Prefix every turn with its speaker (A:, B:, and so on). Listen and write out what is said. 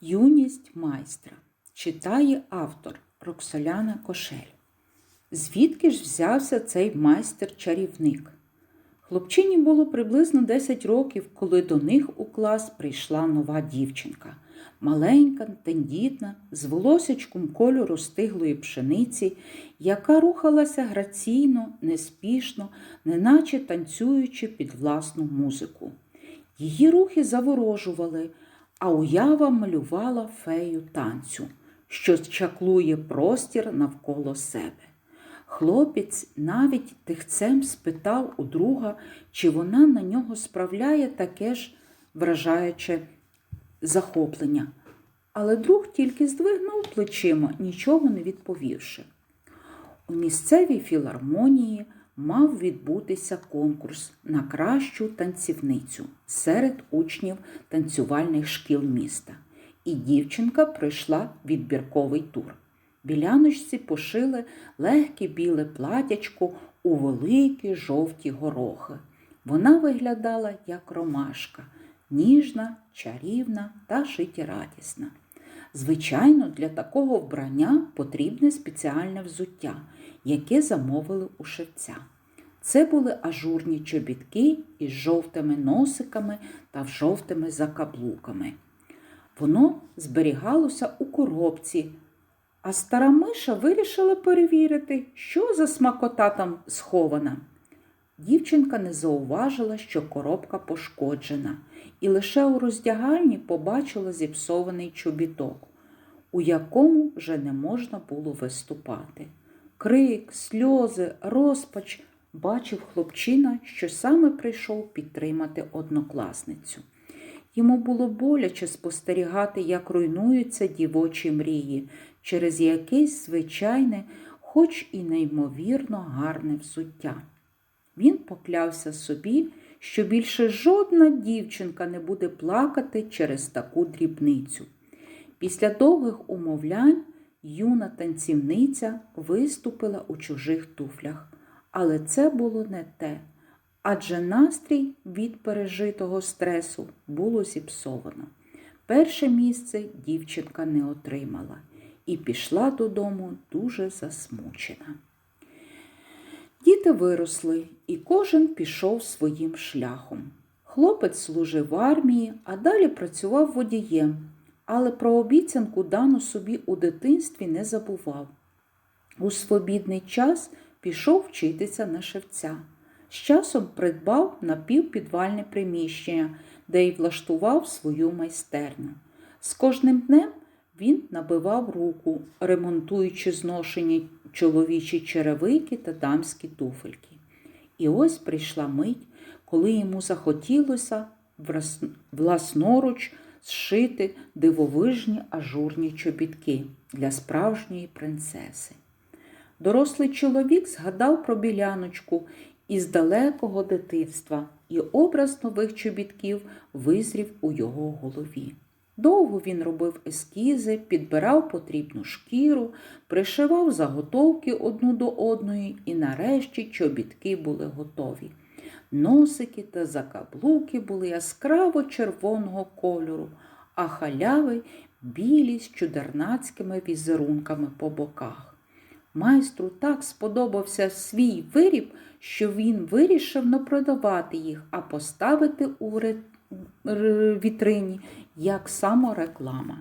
A: Юність майстра читає автор Роксоляна Кошель. Звідки ж взявся цей майстер-чарівник? Хлопчині було приблизно 10 років, коли до них у клас прийшла нова дівчинка. Маленька, тендітна, з волосячком кольору стиглої пшениці, яка рухалася граційно, неспішно, неначе танцюючи під власну музику. Її рухи заворожували, а уява малювала фею танцю, що чаклує простір навколо себе. Хлопець навіть тихцем спитав у друга, чи вона на нього справляє таке ж вражаюче захоплення. Але друг тільки здвигнув плечима, нічого не відповівши. У місцевій філармонії мав відбутися конкурс на кращу танцівницю серед учнів танцювальних шкіл міста. І дівчинка пройшла відбірковий тур. Біляночці пошили легке біле платячко у великі жовті горохи. Вона виглядала як ромашка, ніжна, чарівна та життєрадісна. Звичайно, для такого вбрання потрібне спеціальне взуття, яке замовили у шевця. Це були ажурні чобітки із жовтими носиками та жовтими закаблуками. Воно зберігалося у коробці, а стара миша вирішила перевірити, що за смакота там схована. Дівчинка не зауважила, що коробка пошкоджена, і лише у роздягальні побачила зіпсований чобіток, у якому вже не можна було виступати. Крик, сльози, розпач бачив хлопчина, що саме прийшов підтримати однокласницю. Йому було боляче спостерігати, як руйнуються дівочі мрії через якесь звичайне, хоч і неймовірно гарне взуття. Поклявся собі, що більше жодна дівчинка не буде плакати через таку дрібницю. Після довгих умовлянь юна танцівниця виступила у чужих туфлях, але це було не те, адже настрій від пережитого стресу було зіпсовано. Перше місце дівчинка не отримала і пішла додому дуже засмучена. Діти виросли, і кожен пішов своїм шляхом. Хлопець служив в армії, а далі працював водієм, але про обіцянку дану собі у дитинстві не забував. У свобідний час пішов вчитися на шевця. З часом придбав напівпідвальне приміщення, де й влаштував свою майстерню. З кожним днем він набивав руку, ремонтуючи зношені чоловічі черевики та дамські туфельки. І ось прийшла мить, коли йому захотілося власноруч зшити дивовижні ажурні чобітки для справжньої принцеси. Дорослий чоловік згадав про біляночку із далекого дитинства, і образ нових чобітків визрів у його голові. Довго він робив ескізи, підбирав потрібну шкіру, пришивав заготовки одну до одної, і нарешті чобітки були готові. Носики та закаблуки були яскраво червоного кольору, а халяви білі з чудернацькими візерунками по боках. Майстру так сподобався свій виріб, що він вирішив не продавати їх, а поставити у вітрині як самореклама.